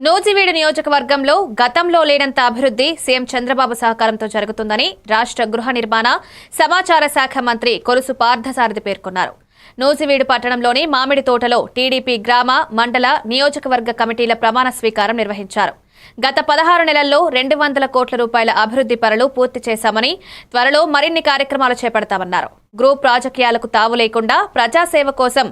నూజివీడు నియోజకవర్గంలో గతంలో లేనంత అభివృద్ధి సీఎం చంద్రబాబు సహకారంతో జరుగుతుందని రాష్ట్ర గృహ నిర్మాణ సమాచార శాఖ మంత్రి కొలుసు పార్థసారథి పేర్కొన్నారు. నూజివీడు పట్టణంలోని మామిడి తోటలో టీడీపీ గ్రామ మండల నియోజకవర్గ కమిటీల ప్రమాణ స్వీకారం నిర్వహించారు. గత పదహారు నెలల్లో రెండు వందల కోట్ల రూపాయల అభివృద్ధి పనులు పూర్తి చేశామని త్వరలో మరిన్ని కార్యక్రమాలు చేపడతామన్నారు. గ్రూప్ రాజకీయాలకు తావు లేకుండా ప్రజాసేవ కోసం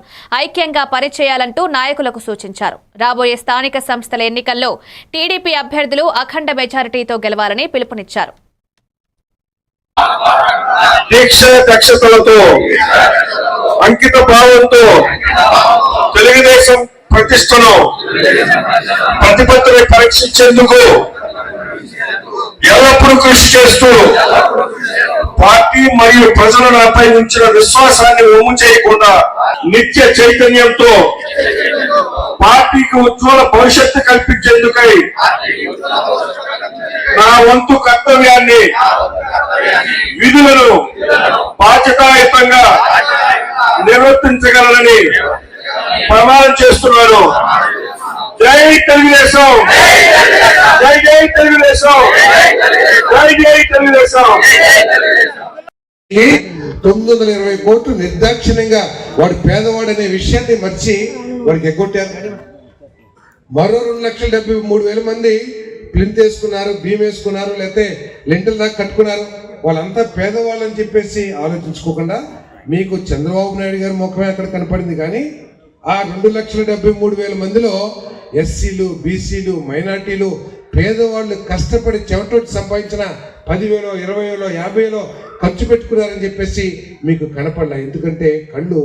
ఐక్యంగా పనిచేయాలంటూ నాయకులకు సూచించారు. రాబోయే స్థానిక సంస్థల ఎన్నికల్లో టీడీపీ అభ్యర్థులు అఖండ మెజారిటీతో గెలవాలని పిలుపునిచ్చారు. దీక్ష దక్షతలతో అంకిత భావంతో తెలుగుదేశం ప్రతిష్టను ప్రతిపత్తిని పరీక్షించేందుకు ఎల్లప్పుడూ కృషి చేస్తూ పార్టీ మరియు ప్రజలు నాపై ఉంచిన విశ్వాసాన్ని ఒమ్ము చేయకుండా నిత్య చైతన్యంతో పార్టీకి ఉజ్వల భవిష్యత్తు కల్పించేందుకై నా వంతు కర్తవ్యాన్ని విధులను బాధ్యతాయుతంగా నిర్వర్తించగలనని ప్రమాణం చేస్తున్నాను జై తెలుగుదేశం. జై జై తెలుగుదేశం. జై జై తెలుగుదేశం. తొమ్మిది వందల ఇరవై కోట్లు నిర్దాక్షిణ్యంగా వాడు పేదవాడు అనే విషయాన్ని మర్చి వాడికి ఎగ్గొట్టారు. మరో రెండు లక్షల డెబ్బై మూడు వేల మంది ప్లింత్ వేసుకున్నారు భీమ్ వేసుకున్నారు లేకపోతే లెంటల్ దాకా కట్టుకున్నారు. వాళ్ళంతా పేదవాళ్ళు అని చెప్పేసి ఆలోచించుకోకుండా మీకు చంద్రబాబు నాయుడు గారి ముఖమే అక్కడ కనపడింది కానీ ఆ రెండు లక్షల డెబ్బై మూడు వేల మందిలో ఎస్సీలు బీసీలు మైనార్టీలు పేదవాళ్ళు కష్టపడి చెమటోటి సంపాదించిన పదివేలో ఇరవై వేలో యాభై వేలో ఖర్చు పెట్టుకున్నారని చెప్పేసి మీకు కనపడలే. ఎందుకంటే కళ్ళు